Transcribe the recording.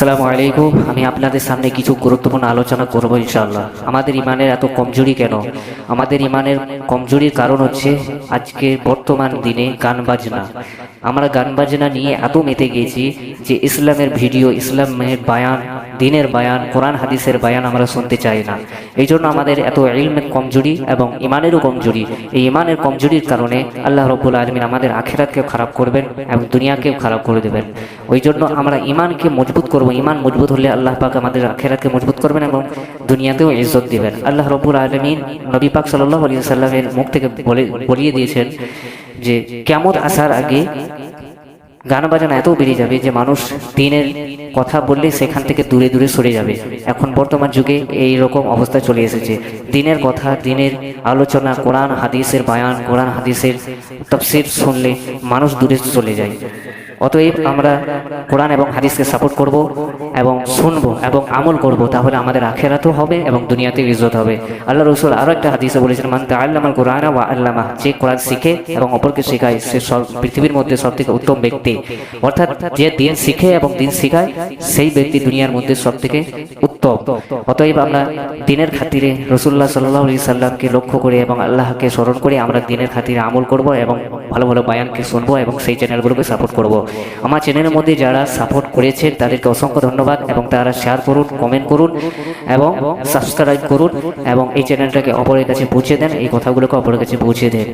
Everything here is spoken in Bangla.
আসসালামু আলাইকুম। আমি আপনাদের সামনে কিছু গুরুত্বপূর্ণ আলোচনা করব ইনশাআল্লাহ। আমাদের ইমানের এত কমজোরি কেন? আমাদের ইমানের কমজোরির কারণ হচ্ছে আজকে বর্তমান দিনে গান বাজনা। আমরা গান বাজনা নিয়ে এত মেতে গেছি যে ইসলামের ভিডিও, ইসলামের বায়ান দিনের বায়ান, কোরআন হাদিসের বায়ান আমরা শুনতে চাই না। এই জন্য আমাদের এত ইলমের কমজোরি এবং ইমানেরও কমজোরি। এই ইমানের কমজোরির কারণে আল্লাহ রব্বুল আলমিন আমাদের আখেরাতকেও খারাপ করবেন এবং দুনিয়াকেও খারাপ করে দেবেন। ওই জন্য আমরা ইমানকে মজবুত করব। ইমান মজবুত হলে আল্লাহ পাক আমাদের আখেরাতকে মজবুত করবেন এবং দুনিয়াতেও ইজ্জত দিবেন। আল্লাহ রব্বুল আলমিন নবী পাক সাল্লাহ আলী সাল্লামের মুখ থেকে বলে, বলিয়ে দিয়েছেন যে কেমন আসার আগে গান বাজানো এত বেড়ে যাবে যে মানুষ দিনের কথা বললে সেখান থেকে দূরে দূরে সরে যাবে। এখন বর্তমান যুগে এই রকম অবস্থা চলে এসেছে। দিনের কথা, দিনের আলোচনা, কোরআন, হাদিসের বায়ান, কোরআন, হাদিসের তফসির শুনলে মানুষ দূরে চলে যায়। অতএব আমরা কোরআন এবং হাদিসকে সাপোর্ট করব এবং শুনব এবং আমল করব, তাহলে আমাদের আখেরাতও হবে এবং দুনিয়াতেও ইজ্জত হবে। আল্লাহ রসুল আরও একটা হাদিসে বলেছেন মানতে আল্লামাল কোরআন ওয়া আল্লামা যে কোরআন শিখে এবং অপরকে শেখায়, সে সব পৃথিবীর মধ্যে সব থেকে উত্তম ব্যক্তি। অর্থাৎ যে দিন শিখে এবং দিন শিখায়, সেই ব্যক্তি দুনিয়ার মধ্যে সব থেকে উত্তম। অতএব আমরা দিনের খাতিরে রসুল্লাহ সাল্লাহ আলি সাল্লামকে লক্ষ্য করে এবং আল্লাহকে স্মরণ করে আমরা দিনের খাতিরে আমল করব এবং ভালো ভালো বায়ানকে শুনব এবং সেই চ্যানেলগুলোকে সাপোর্ট করব। আমার চ্যানেলের মধ্যে যারা সাপোর্ট করেছেন, তাদেরকে অসংখ্য ধন্যবাদ এবং তারা শেয়ার করুন কমেন্ট করুন এবং সাবস্ক্রাইব করুন এবং এই চ্যানেলটাকে অপরের কাছে পৌঁছে দেন, এই কথাগুলোকে অপরের কাছে পৌঁছে দেন।